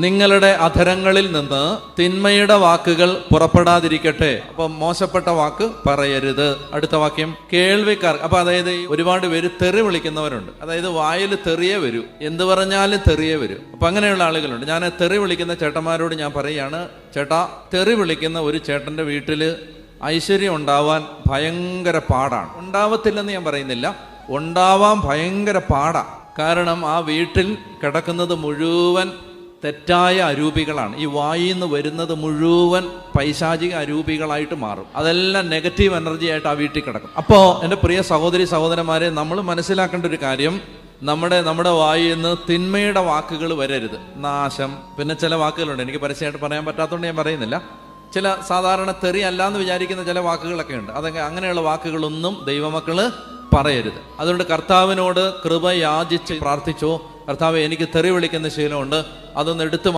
നിങ്ങളുടെ അധരങ്ങളിൽ നിന്ന് തിന്മയുടെ വാക്കുകൾ പുറപ്പെടാതിരിക്കട്ടെ. അപ്പൊ മോശപ്പെട്ട വാക്ക് പറയരുത്. അടുത്ത വാക്യം കേൾവിക്കാർ. അപ്പൊ അതായത് ഒരുപാട് പേര് തെറി വിളിക്കുന്നവരുണ്ട്. അതായത് വായിൽ തെറിയേ വരൂ. എന്ത് പറഞ്ഞാലും തെറിയേ വരൂ. അപ്പൊ അങ്ങനെയുള്ള ആളുകളുണ്ട്. ഞാൻ തെറി വിളിക്കുന്ന ചേട്ടന്മാരോട് ഞാൻ പറയുകയാണ് ചേട്ടാ തെറി വിളിക്കുന്ന ഒരു ചേട്ടന്റെ വീട്ടിൽ ഐശ്വര്യം ഉണ്ടാവാൻ ഭയങ്കര പാടാണ്. ഉണ്ടാവത്തില്ലെന്ന് ഞാൻ പറയുന്നില്ല. ഉണ്ടാവാൻ ഭയങ്കര പാടാ. കാരണം ആ വീട്ടിൽ കിടക്കുന്നത് മുഴുവൻ തെറ്റായ അരൂപികളാണ്. ഈ വായിൽ നിന്ന് വരുന്നത് മുഴുവൻ പൈശാചിക അരൂപികളായിട്ട് മാറും. അതെല്ലാം നെഗറ്റീവ് എനർജി ആയിട്ട് ആ വീട്ടിൽ കിടക്കും. അപ്പോൾ എന്റെ പ്രിയ സഹോദരി സഹോദരന്മാരെ നമ്മൾ മനസ്സിലാക്കേണ്ട ഒരു കാര്യം നമ്മുടെ നമ്മുടെ വായിൽ നിന്ന് തിന്മയുടെ വാക്കുകൾ വരരുത്. നാശം. പിന്നെ ചില വാക്കുകളുണ്ട്. എനിക്ക് പരസ്യമായിട്ട് പറയാൻ പറ്റാത്തതുകൊണ്ട് ഞാൻ പറയുന്നില്ല. ചില സാധാരണ തെറി അല്ല എന്ന് വിചാരിക്കുന്ന ചില വാക്കുകളൊക്കെ ഉണ്ട്. അതൊക്കെ അങ്ങനെയുള്ള വാക്കുകളൊന്നും ദൈവമക്കൾ പറയരുത്. അതുകൊണ്ട് കർത്താവിനോട് കൃപ യാചിച്ച് പ്രാർത്ഥിച്ചോ കർത്താവ് എനിക്ക് തെറി വിളിക്കുന്ന ശീലമുണ്ട്. അതൊന്ന് എടുത്തു